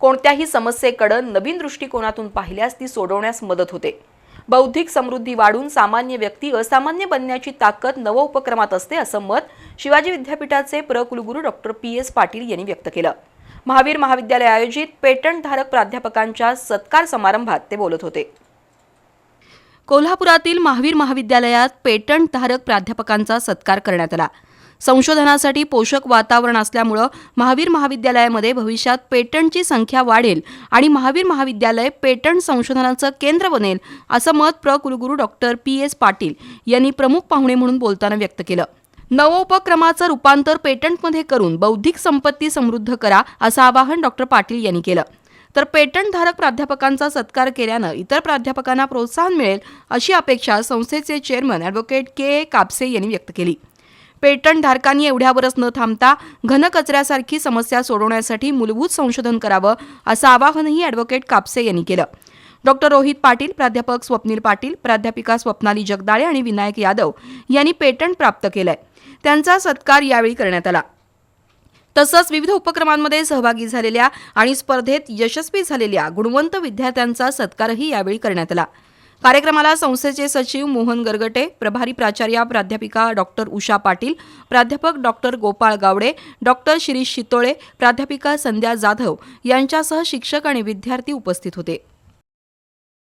कोणत्याही समस्येकडे नवीन दृष्टिकोनातून पाहिल्यास ती सोडवण्यास मदत होते. बौद्धिक समृद्धी वाढून सामान्य व्यक्ती असामान्य बनण्याची ताकद नव उपक्रमात असते असं मत शिवाजी विद्यापीठाचे प्रकुलगुरू डॉक्टर पी. एस. पाटील यांनी व्यक्त केलं. महावीर महाविद्यालय आयोजित पेटंट धारक प्राध्यापकांच्या सत्कार समारंभात ते बोलत होते. कोल्हापुरातील महावीर महाविद्यालयात पेटंट धारक प्राध्यापकांचा सत्कार करण्यात आला. संशोधनासाठी पोषक वातावरण असल्यामुळं महावीर महाविद्यालयामध्ये भविष्यात पेटंटची संख्या वाढेल आणि महावीर महाविद्यालय पेटंट संशोधनाचं केंद्र बनेल असं मत प्र कुलगुरू डॉक्टर पी. एस. पाटील यांनी प्रमुख पाहुणे म्हणून बोलताना व्यक्त केलं. नवोपक्रमाचं रूपांतर पेटंटमध्ये करून बौद्धिक संपत्ती समृद्ध करा असं आवाहन डॉक्टर पाटील यांनी केलं. तर पेटंटधारक प्राध्यापकांचा सत्कार केल्यानं इतर प्राध्यापकांना प्रोत्साहन मिळेल अशी अपेक्षा संस्थेचे chairman advocate K A Kapse यांनी व्यक्त केली. पेटंट धारकांनी एवढ्यावरच न थांबता घनकचऱ्यासारखी समस्या सोडवण्यासाठी मूलभूत संशोधन करावं असं आवाहनही ॲडव्होकेट कापसे यांनी केलं. डॉक्टर रोहित पाटील प्राध्यापक स्वप्नील पाटील प्राध्यापिका स्वप्नाली जगदाळे आणि विनायक यादव यांनी पेटंट प्राप्त केलंय. त्यांचा सत्कार यावेळी करण्यात आला. तसंच विविध उपक्रमांमध्ये सहभागी झालेल्या आणि स्पर्धेत यशस्वी झालेल्या गुणवंत विद्यार्थ्यांचा सत्कारही यावेळी करण्यात आला. कार्यक्रमाला संस्थेचे सचिव मोहन गरगटे प्रभारी प्राचार्या प्राध्यापिका डॉक्टर उषा पाटील प्राध्यापक डॉक्टर गोपाळ गावडे डॉक्टर शिरीष शितोळे प्राध्यापिका संध्या जाधव यांच्यासह शिक्षक आणि विद्यार्थी उपस्थित होते.